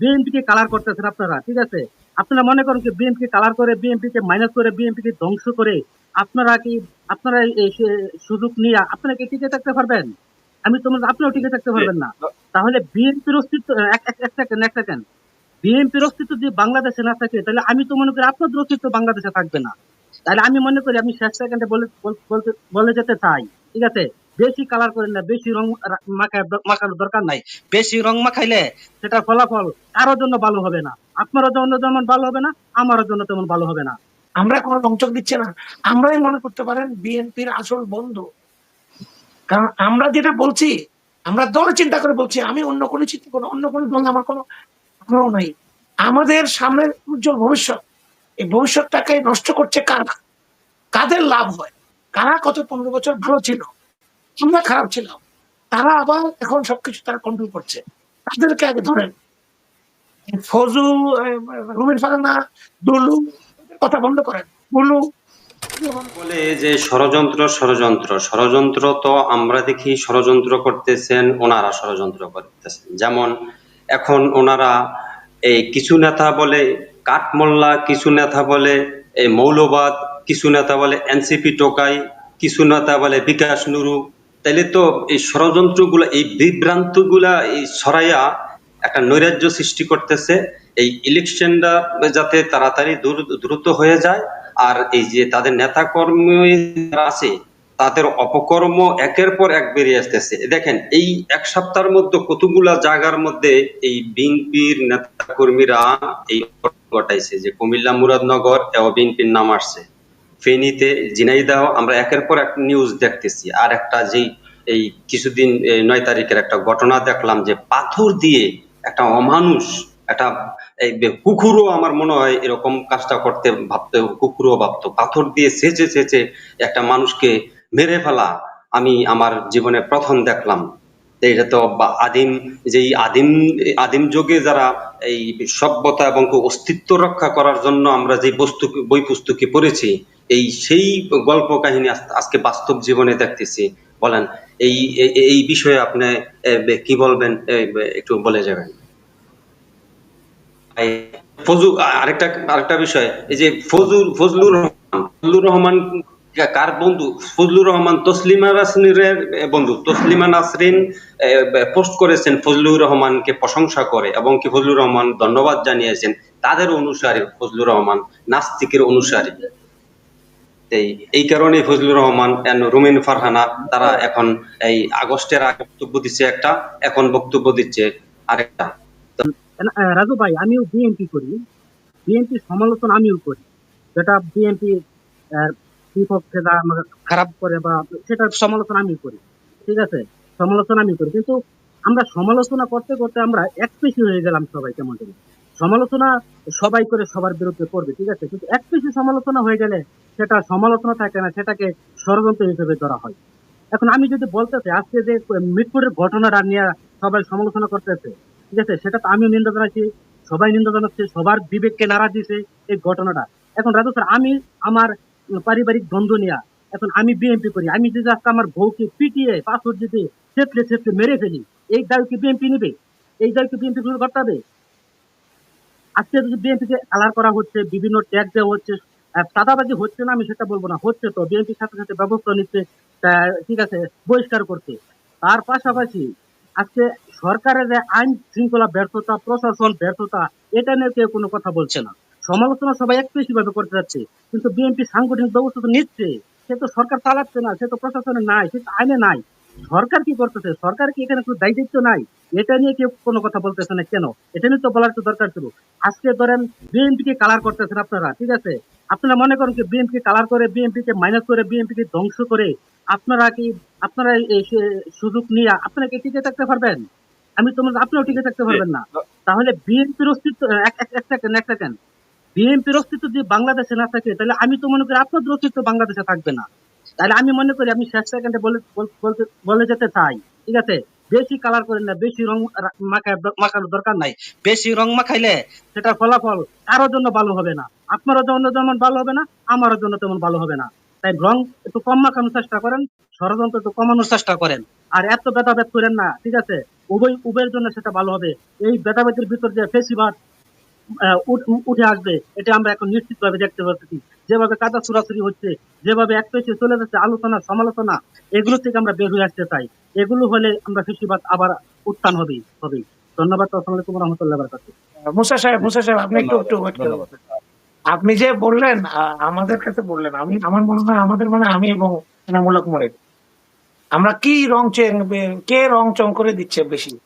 BNP কে colour করতেছেন আপনারা ঠিক আছে? আপনারা মনে করেন কি বিএনপি কে কালার করে বিএনপি কে মাইনাস করে বিএনপি কে ধ্বংস করে আপনারা কি আপনারা এই সুযোগ নিয়ে আপনারা কি টিকে থাকতে পারবেন? আমি তোমার আপনিও টিকে থাকতে পারবেন না। তাহলে বিএনপির অস্তিত্ব এক এক- এক সেকেন্ড এক সেকেন্ড বিএনপির অস্তিত্ব যদি বাংলাদেশে না থাকে তাহলে আমি তো মনে করি আপনাদের অস্তিত্ব বাংলাদেশে থাকবে না। তাহলে আমি মনে করি আমি শেষ সেকেন্ডে বলে বলে যেতে চাই ঠিক আছে? বেশি কালার করেন না, বেশি রং রা- মাখা- মাখানোর দরকার নাই। বেশি রং মাখাইলে সেটার ফলাফল কারোর জন্য ভালো হবে না। আপনারও জন্য যেমন ভালো হবে না, আমারও জন্য তেমন ভালো হবে না। আমরা কোনো সংযোগ দিচ্ছি না। আমরাই মনে করতে পারেন বিএনপির আসল বন্ধু। কারণ আমরা যেটা বলছি, আমরা দলে চিন্তা করে বলছি, আমি অন্য কোনো চিন্তা কোনো অন্য কোনো দল আমার কোনো আগ্রহ নাই। আমাদের সামনের উজ্জ্বল ভবিষ্যৎ। এই ভবিষ্যৎটাকে নষ্ট করছে কারা? কাদের লাভ হয়? কারা কত পনেরো বছর ভালো ছিল? আমরা খারাপ ছিলাম। তারা আবার এখন সবকিছু তারা কন্ট্রোল করছে। তাদেরকে আগে ধরেন ফজু রুমিন ফারানা দুলু, কথা বন্ধ করেন। বুলু। বলে যে ষড়যন্ত্র ষড়যন্ত্র। ষড়যন্ত্র তো আমরা দেখি ষড়যন্ত্র করতেছেন, ওনারা ষড়যন্ত্র করতেছেন। যেমন এখন ওনারা এই কিছু নেতা বলে কাঠমোল্লা, কিছু নেতা বলে এই মৌলবাদ, কিছু নেতা বলে এনসিপি টোকাই, কিছু নেতা বলে বিকাশ নুরু তাইলে তো এই ষড়যন্ত্রগুলা, এই বিভ্রান্তগুলা এই ছড়াইয়া একটা নৈরাজ্য সৃষ্টি করতেছে। এই ইলেকশনটা যাতে তাড়াতাড়ি দ্রুত হয়ে যায়, আর এই যে তাদের নেতা কর্মী আছে, তাদের অপকর্ম একের পর এক বেরিয়ে আসতেছে। দেখেন, এই এক সপ্তাহের মধ্যে কতগুলা জায়গার মধ্যে এই বিএনপির নেতা কর্মীরা এই ঘটাইছে, যে কুমিল্লা মুরাদনগর এবং বিএনপির নাম আসছে। ফেনীতে ঝিনাইদহ, আমরা একের পর এক নিউজ দেখতেছি। আর একটা যেই, এই কিছুদিন নয় তারিখের একটা ঘটনা দেখলাম যে পাথর দিয়ে একটা অমানুষ, একটা, এই কুকুরও আমার মনে হয় এরকম কাজটা করতে ভাবতে, কুকুরও ভাবতো। পাথর দিয়ে সেচে সেচে একটা মানুষকে মেরে ফেলা আমি আমার জীবনে প্রথম দেখলাম। এটা তো আদিম যেই আদিম আদিম যুগে যারা এই সভ্যতা এবং অস্তিত্ব রক্ষা করার জন্য আমরা যে বস্তু, বই পুস্তকে পড়েছি, এই সেই গল্প কাহিনী আজকে বাস্তব জীবনে দেখতেছি। বলেন, এই, এই- বিষয়ে আপনি কি বলবেন? একটু বলে যাবেন। আরেকটা আরেকটা বিষয়, এই যে ফজুল, ফজলুর রহমান ফজলুর রহমান কার বন্ধু? ফজলুর রহমান তসলিমা নাসরিনের বন্ধু, তসলিমা নাসরিন পোস্ট করেছেন ফজলুর রহমানকে প্রশংসা করে এবং কি ফজলুর রহমান ধন্যবাদ জানিয়েছেন তাদের অনুসারী ফজলুর রহমান, নাস্তিকের অনুসারী। এই এই কারণে ফজলুর রহমান রুমিন ফারহানা, তারা এখন এই আগস্টের আগে বক্তব্য দিচ্ছে একটা, এখন বক্তব্য দিচ্ছে আরেকটা। রাজু ভাই, আমিও বিএনপি করি। বিএনপি সমালোচনা আমিও করি। যেটা বিএনপি বিপক্ষে আমাকে খারাপ করে বা সেটার সমালোচনা আমি করি, ঠিক আছে? সমালোচনা আমি করি। কিন্তু আমরা সমালোচনা করতে করতে আমরা এক পেশি হয়ে গেলাম সবাই কেমন জানি। সমালোচনা সবাই করে সবার বিরুদ্ধে করবে, ঠিক আছে? কিন্তু এক পেশি সমালোচনা হয়ে গেলে সেটা সমালোচনা থাকে না, সেটাকে ষড়যন্ত্র হিসেবে ধরা হয়। এখন আমি যদি বলতে চাই, আজকে যে মিরপুরের ঘটনাটা নিয়ে সবাই সমালোচনা করতেছে, ঠিক আছে? সেটা তো আমিও নিন্দা জানাচ্ছি, সবাই নিন্দা জানাচ্ছে, সবার বিবেককে নাড়া দিছে এই ঘটনাটা। এখন রাজু স্যার, আমি আমার পারিবারিক দ্বন্দ্ব নিয়ে। এখন আমি বিএনপি করি। আমি যদি আজকে আমার বউকে পিটিয়ে পাথর দিতে ছেপলে ছেপলে মেরে ফেলি এই কি বিএনপি নিবে? এই কি বিএনপি করতে হবে আজকে যদি বিএনপি কে কালার করা হচ্ছে বিভিন্ন ট্যাগ দেওয়া হচ্ছে আহ, চাঁদাবাজি হচ্ছে না আমি সেটা বলব না হচ্ছে তো। বিএনপির সাথে সাথে ব্যবস্থা নিচ্ছে ঠিক আছে বহিষ্কার করতে তার পাশাপাশি আজকে সরকারের যে আইন শৃঙ্খলা ব্যর্থতা প্রশাসন ব্যর্থতা এটা নিয়ে কেউ কোনো কথা বলছে না। সমালোচনা সবাই এক ভাবে করতে যাচ্ছে। কিন্তু বিএনপি সাংগঠনিক ব্যবস্থা তো নিচ্ছে। সে তো সরকার চালাচ্ছে না সে তো প্রশাসনে নাই সে তো আইনে নাই। সরকার কি করতেছে? সরকার কি এখানে কোনো দায়িত্ব নাই? এটা নিয়ে কেউ কোনো কথা বলতেছে না কেন? এটা নিয়ে তো বলার তো দরকার ছিল। আজকে ধরেন বিএনপি কে কালার করতেছেন আপনারা ঠিক আছে? আপনারা মনে করেন কি বিএনপি কালার করে বিএনপি কে মাইনাস করে বিএনপি কে ধ্বংস করে আপনারা কি আপনারা এই সুযোগ নিয়ে আপনারা কি টিকে থাকতে পারবেন? আমি তোমার আপনিও টিকে থাকতে পারবেন না। তাহলে বিএনপির অস্তিত্ব এক এক- এক সেকেন্ড এক সেকেন্ড বিএনপির অস্তিত্ব যদি বাংলাদেশে না থাকে, তাহলে আমি তো মনে করি আপনাদের অস্তিত্ব বাংলাদেশে থাকবে না। তাহলে আমি মনে করি আমি শেষ সেকেন্ডে বলে যেতে চাই। ঠিক আছে? বেশি কালার করেন না, বেশি রং মাখানোর দরকার নাই। বেশি রং মাখাইলে সেটার ফলাফল কারোর জন্য ভালো হবে না। আপনারও জন্য যেমন ভালো হবে না, আমারও জন্য তেমন ভালো হবে না। তাই রং একটু কম মাখানোর চেষ্টা করেন, ষড়যন্ত্র একটু কমানোর চেষ্টা করেন। আর এত ভেদাভেদ করেন না, ঠিক আছে? উভয়, উভয়ের জন্য সেটা ভালো হবে। এই ভেদাভেদের ভিতর যে ফেসিবাদ উঠ- আসবে এটা আমরা এখন নিশ্চিত ভাবে দেখতে পাচ্ছি যেভাবে কাদা চুরাচুরি হচ্ছে যেভাবে এক পেশে চলে যাচ্ছে আলোচনা সমালোচনা এগুলো থেকে আমরা বের হয়ে আসতে চাই। এগুলো হলে আমরা ফেসিবাদ আবার উত্থান হবেই হবেই। ধন্যবাদ আসসালামু আলাইকুম রহমতুল্লাহ বারকাতুহ। মুসা সাহেব মুসা সাহেব আপনি একটু একটু আপনি যে বললেন আমাদের কাছে বললেন আমি আমার মনে হয় আমাদের মানে আমি এবং এনামুল্লাহ কুমারের আমরা কি রং চেং কে রং চং করে দিচ্ছে বেশি?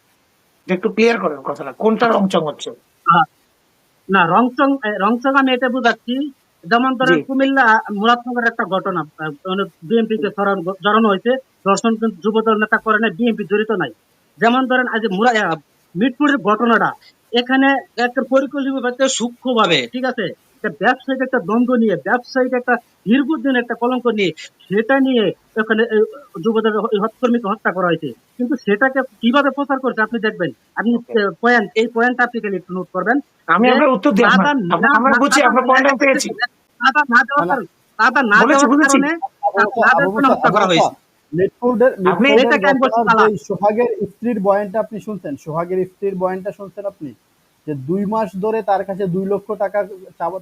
একটু ক্লিয়ার করেন কথাটা কোনটা রং চং হচ্ছে? না রংচং রংচং আমি এটা বুঝাচ্ছি। যেমন ধরেন কুমিল্লা মুরাদনগরের একটা ঘটনা বিএনপি কে জড়ানো হয়েছে। দর্শন যুবদল নেতা করে না বিএনপি জড়িত নাই। যেমন ধরেন আজ মুরা আহ, মিরপুরের ঘটনাটা এখানে একটা পরিকল্পিত সূক্ষ্মভাবে ঠিক আছে? একটা ব্যবসায়িক একটা দ্বন্দ্ব নিয়ে ব্যবসায়িক একটা দীর্ঘদিন একটা কলঙ্ক নিয়ে সেটা নিয়ে ওখানে এই, যুবদল হৎকর্মীকে হত্যা করা হয়েছে। কিন্তু সেটাকে কীভাবে প্রচার করছে আপনি দেখবেন। আপনি পয়েন্ট এই পয়েন্টটা আপনি খালি একটু নোট করবেন। আমি আপনার উত্তর দিই না- আমরা না- বুঝছি আপনার পয়েন্ট আমি পেয়েছি। চাঁদা না দেওয়ার। কারণে- না দেওয়ার বলেছি। কারণে না দেওয়ার কারণে হত্যা করা হয়েছে। সোহাগের স্ত্রীর বয়ানটা আপনি শুনছেন? সোহাগের স্ত্রীর বয়ানটা শুনছেন আপনি? যে দুই মাস ধরে তার কাছে দুই লক্ষ টাকা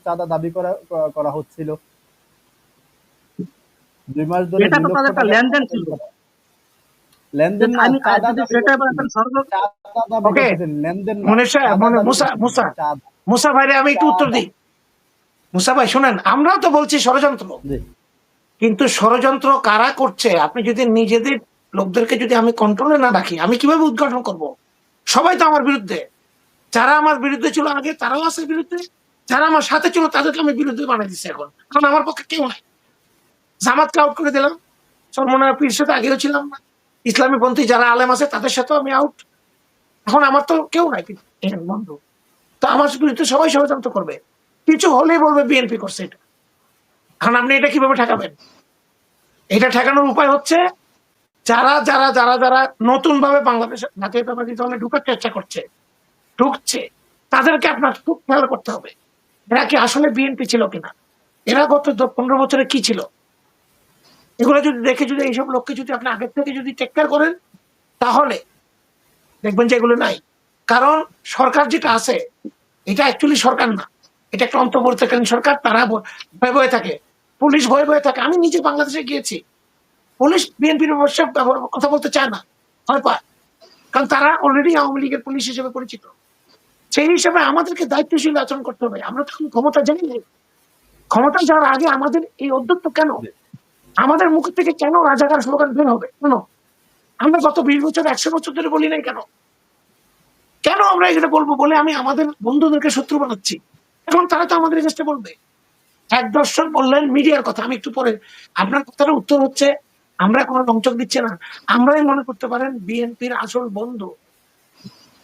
চাঁদা দাবি করা করা হচ্ছিল। দুই মাস ধরে লেনদেন ছিল। লেনদেন মুসা- ভাইরে আমি একটু উত্তর দিই। মুসা ভাই শুনেন আমরাও তো বলছি ষড়যন্ত্র। কিন্তু ষড়যন্ত্র কারা করছে? আপনি যদি নিজেদের লোকদেরকে যদি আমি কন্ট্রোলে না রাখি আমি কীভাবে উদ্ঘাটন করব? সবাই তো আমার বিরুদ্ধে। যারা আমার বিরুদ্ধে ছিল আগে, তারাও আছে বিরুদ্ধে। যারা আমার সাথে ছিল, তাদেরকে আমি বিরুদ্ধে বানিয়ে দিচ্ছি এখন। কারণ আমার পক্ষে কেউ নাই। জামাতকে আউট করে দিলাম। সরমনা পীর সাথে আগেও ছিলাম না। ইসলামী পন্থী যারা আলেম আছে, তাদের সাথেও আমি আউট এখন আমার তো কেউ নাই। বন্ধু। তো আমার বিরুদ্ধে সবাই ষড়যন্ত্র করবে। কিছু হলেই বলবে বিএনপি করছে এটা। এখন আপনি এটা কীভাবে ঠেকাবেন? এটা ঠেকানোর উপায় হচ্ছে, যারা যারা যারা যারা নতুন ভাবে বাংলাদেশ জাতীয়তাবাদী দলে ঢুকার চেষ্টা করছে ঢুকছে, তাদেরকে আপনার খুব খেয়াল করতে হবে। এরা কি আসলে বিএনপি ছিল কিনা? এরা গত পনেরো বছরে কি ছিল? এগুলো যদি দেখে যদি এইসব লোককে যদি আপনি আগের থেকে যদি টেক কেয়ার করেন, তাহলে দেখবেন যে এগুলো নাই। কারণ সরকার যেটা আছে, এটা অ্যাকচুয়ালি সরকার না। এটা একটা অন্তর্বর্তীকালীন সরকার, তারা ভয়ে ভয়ে থাকে। পুলিশ ভয়ে ভয়ে থাকে। আমি নিজে বাংলাদেশে গিয়েছি। পুলিশ বিএনপির কথা বলতে চায় না। ভয় পায়। কারণ তারা অলরেডি আওয়ামী লীগের পুলিশ হিসেবে পরিচিত। সেই হিসাবে আমাদেরকে দায়িত্বশীল আচরণ করতে হবে। আমরা তখন ক্ষমতা জানি ক্ষমতা যাওয়ার আগে আমাদের এই উদ্যোগ কেন? আমাদের মুখ থেকে কেন রাজাকার স্লোগান বের হবে? কেন? আমরা গত বিশ বছর, একশো বছর ধরে বলি নাই কেন? কেন আমরা এটা বলব বলে আমি আমাদের বন্ধুদেরকে শত্রু বানাচ্ছি? এখন তারা তো আমাদের এগেস্টে বলবে। এক দর্শন বললেন, মিডিয়ার কথা। আমি একটু পরে আপনার কথার উত্তর হচ্ছে, আমরা কোনো লঞ্চক দিচ্ছে না। আমরাই মনে করতে পারেন, বিএনপির আসল বন্ধু।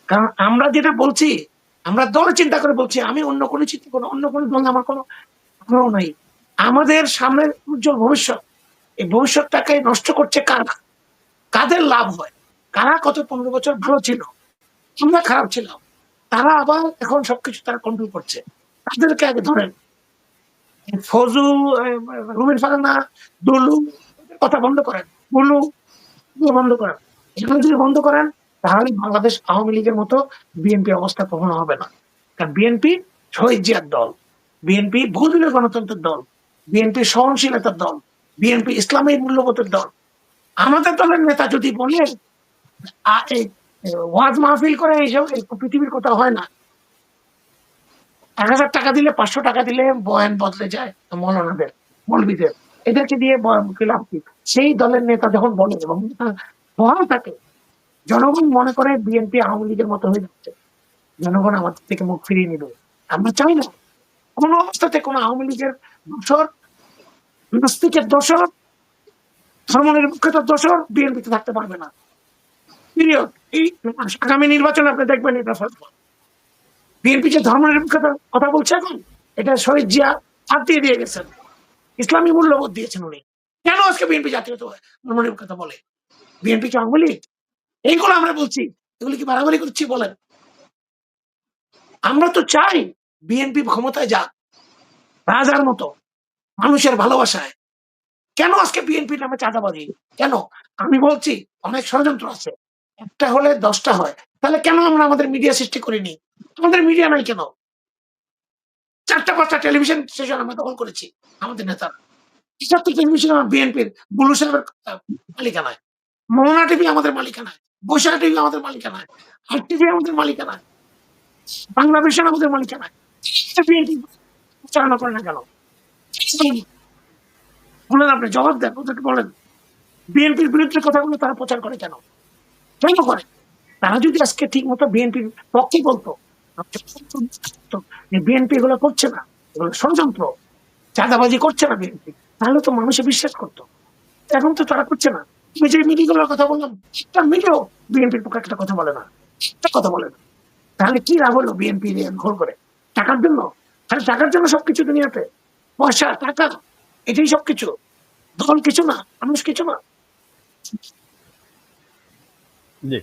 কারণ আমরা যেটা বলছি আমরা দল চিন্তা করে বলছি, আমি অন্য কোনো চিন্তা কোনো অন্য কোনো দল আমার কোনো আগ্রহ নাই। আমাদের সামনের উজ্জ্বল ভবিষ্যৎ। এই ভবিষ্যৎটাকে নষ্ট করছে কারা? কাদের লাভ হয়? কারা কত পনেরো বছর ভালো ছিল? আমরা খারাপ ছিলাম। তারা আবার এখন সবকিছু তারা কন্ট্রোল করছে। তাদেরকে আগে ধরেন। ফজু রুমিন ফারানা দুলু কথা বন্ধ করেন। বুলু বন্ধ করেন। এগুলো যদি বন্ধ করেন তাহলে বাংলাদেশ আওয়ামী লীগের মতো বিএনপি অবস্থা কখনো হবে না। কারণ বিএনপি শহীদ দল বিএনপি বহুদিনের গণতন্ত্রের দল বিএনপি সহনশীলতার দল বিএনপি ইসলামের মূল্যবোধের দল। আমাদের দলের নেতা যদি বলে আ- এই এ, ওয়াজ মাহফিল করে এইসব পৃথিবীর কোথাও হয় না। এক হাজার টাকা দিলে পাঁচশো টাকা দিলে বয়ান বদলে যায় মৌলানাদের মৌলবীদের। এদেরকে দিয়ে সেই দলের নেতা যখন বলে এবং বহাল থাকে জনগণ মনে করে বিএনপি আওয়ামী লীগের মতো হয়ে যাচ্ছে। জনগণ আমাদের থেকে মুখ ফিরিয়ে নিবে। আমরা চাই না কোন অবস্থাতে কোন আওয়ামী লীগের দোষর নাস্তিকের দোষর ধর্মনিরপেক্ষতার দোষর বিএনপিতে থাকতে পারবে না। পিরিয়ড এই আগামী নির্বাচনে আপনি দেখবেন এটা ফলাফল বিএনপি যে ধর্মনিরপেক্ষতার কথা বলছে এখন, এটা শহীদ জিয়া হাত দিয়ে দিয়ে গেছেন। ইসলামী মূল্যবোধ দিয়েছেন উনি। কেন আজকে বিএনপি জাতীয় ধর্মনিরপেক্ষতা বলে? বিএনপি কি লীগ? এইগুলো আমরা বলছি, এগুলো কি বাড়াবাড়ি করছি বলেন? আমরা তো চাই বিএনপি ক্ষমতায় যাক, রাজার মতো, মানুষের ভালোবাসায়। কেন আজকে বিএনপি নামে চাঁদাবাজি? কেন? আমি বলছি, অনেক ষড়যন্ত্র আছে। একটা হলে দশটা হয়। তাহলে কেন আমরা আমাদের মিডিয়া সৃষ্টি করিনি? আমাদের মিডিয়া নাই কেন? চারটা পাঁচটা টেলিভিশন স্টেশন আমরা দখল করেছি, আমাদের নেতারা। টেলিভিশন বিএনপির বুলু সাহেবের মালিকানায়। মোহনা টিভি আমাদের মালিকানায়। বৈশাখ টিভি আমাদের মালিকানায়, আর টিভি আমাদের মালিকানায় বাংলা ভিশন আমাদের মালিকানায়। চালনা করে না কেন? বলেন আপনি, জবাব দেন, ওদেরকে বলেন। বিএনপির বিরুদ্ধে কথাগুলো তারা প্রচার করে কেন? কেন করে? তারা যদি আজকে ঠিক মতো বিএনপির পক্ষে বলতো বিএনপি এগুলো করছে না, এগুলো ষড়যন্ত্র, চাঁদাবাজি করছে না বিএনপি, তাহলে তো মানুষে বিশ্বাস করতো। এখন তো তারা করছে না। আমি যে মিডিয়াগুলোর কথা বললাম একটা মিডিয়াও বিএনপির পক্ষে একটা কথা বলে না। একটা কথা বলে না। তাহলে কি লাভ হলো বিএনপি ঘোর করে? টাকার জন্য? তাহলে টাকার জন্য সবকিছু দুনিয়াতে। পয়সা, টাকা, এটাই সবকিছু। দল কিছু না, মানুষ কিছু না। জি।